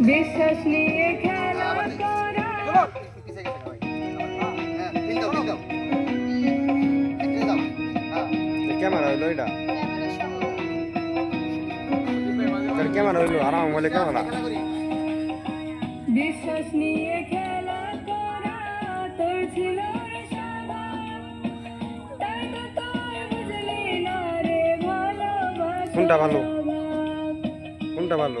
বিশ্বাস নিয়ে খেলা করা। ক্যামেরা হইল এটা। ক্যামেরা হইল আর আমার মোবাইলে ক্যামেরা। বিশ্বাস নিয়ে খেলা করা তোর ছিল কোনটা ভালো? কোনটা ভালো?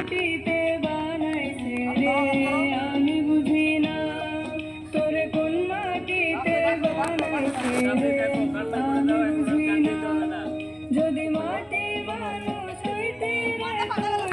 মাটিতে বানাইছে রে। আমি বুঝি না তোরে কোন মাটিতে বানাইছে রে।